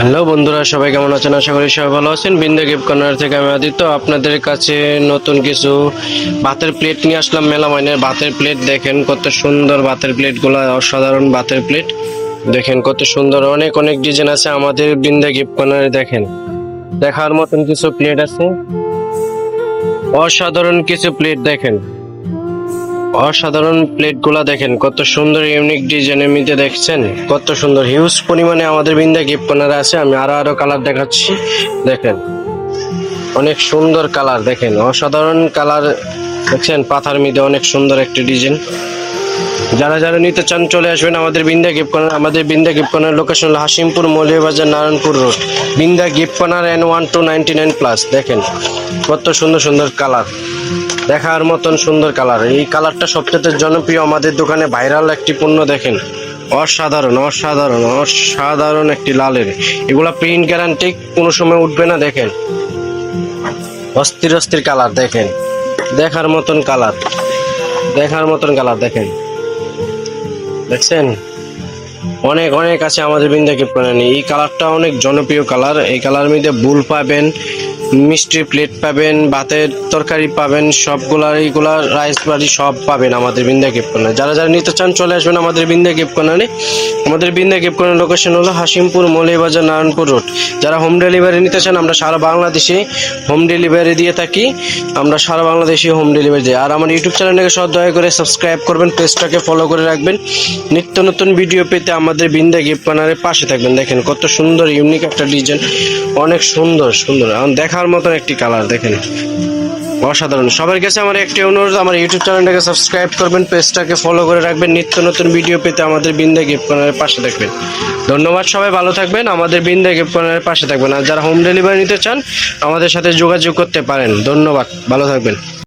Hello বন্ধুরা, সবাই কেমন আছেন? আশা করি সবাই ভালো আছেন। বিন্দা গিফট কর্নার থেকে আমি আদিত্য। আপনাদের কাছে নতুন কিছু ভাতের প্লেট নিয়ে আসলাম মেলা মাইনের ভাতের প্লেট দেখেন কত সুন্দর ভাতের প্লেটগুলো, অসাধারণ ভাতের প্লেট দেখেন কত সুন্দর, অনেক অনেক ডিজাইন আছে আমাদের বিন্দা গিফট কর্নারে, দেখেন। দেখার মতন কিছু প্লেট আছে। অসাধারণ কিছু প্লেট দেখেন। অসাধারণ প্লেটগুলা দেখেন, কত সুন্দর ইউনিক ডিজাইনের মধ্যে দেখছেন, কত সুন্দর হিউজ পরিমাণে আমাদের বিন্দা গিফট কর্নারে আছে, আমি আরও আরও কালার দেখাচ্ছি, দেখেন। অনেক সুন্দর কালার দেখেন, অসাধারণ কালার দেখছেন পাথার মধ্যে অনেক সুন্দর একটি ডিজাইন যারা যারা নিতে চান চলে আসবেন আমাদের বিন্দা গিফট কর্নার আমাদের বিন্দা গিফট কর্নার লোকেশন হলো Hashimpur Maulibazar Narayanpur road Binda gift corner N one two ninety nine plus দেখেন, কত সুন্দর সুন্দর কালার দেখার মতন সুন্দর কালার। এই কালারটা সবচেয়ে জনপ্রিয় আমাদের দোকানে ভাইরাল একটি পণ্য দেখেন। অসাধারণ অসাধারণ অসাধারণ একটি লালের। এগুলা প্রিন্ট গ্যারান্টি কোনো সময় উঠবে না, দেখেন। অস্থির অস্থির কালার, দেখেন। দেখার মতন কালার, দেখার মতন কালার, দেখেন। দেখছেন? অনেক অনেক আছে আমাদের বিন্দা গিফট বানানি এই কালারটা অনেক জনপ্রিয় কালার। এই কালার মধ্যে বুল পাবেন, মিষ্টি প্লেট পাবেন, ভাতের তরকারি পাবেন, সবগুলা, এইগুলা রাইস বাড়ি সব পাবেন আমাদের বিন্দা গিফট কর্নার যারা যারা নিতে চান চলে আসবেন আমাদের বিন্দা গিফট কর্নারে আমাদের বিন্দা গিফট কর্নার লোকেশন হলো হাসিমপুর মৌলিবাজার নারায়ণপুর রোড যারা হোম ডেলিভারি নিতে চান, আমরা সারা বাংলাদেশে হোম ডেলিভারি দিয়ে থাকি। আমরা সারা বাংলাদেশে হোম ডেলিভারি দিই আর আমার ইউটিউব চ্যানেলটাকে সব দয়া করে সাবস্ক্রাইব করবেন পেজটাকে ফলো করে রাখবেন। নিত্য নতুন ভিডিও পেতে আমাদের বিন্দা গিফট পাশে থাকবেন। দেখেন কত সুন্দর ইউনিক একটা ডিজাইন অনেক সুন্দর সুন্দর। দেখার মতন একটি কালার দেখেন। অসাধারণ। সবার কাছে আমার একটি অনুরোধ, আমার ইউটিউব চ্যানেলটাকে সাবস্ক্রাইব করবেন পেজটাকে ফলো করে রাখবেন। নিত্য নতুন ভিডিও পেতে আমাদের বিন্দা গিফট কর্নারের পাশে থাকবেন। ধন্যবাদ সবাই, ভালো থাকবেন। আমাদের বিন্দা গিফট কর্নারের পাশে থাকবেন। আর যারা হোম ডেলিভারি নিতে চান, আমাদের সাথে যোগাযোগ করতে পারেন। ধন্যবাদ। ভালো থাকবেন।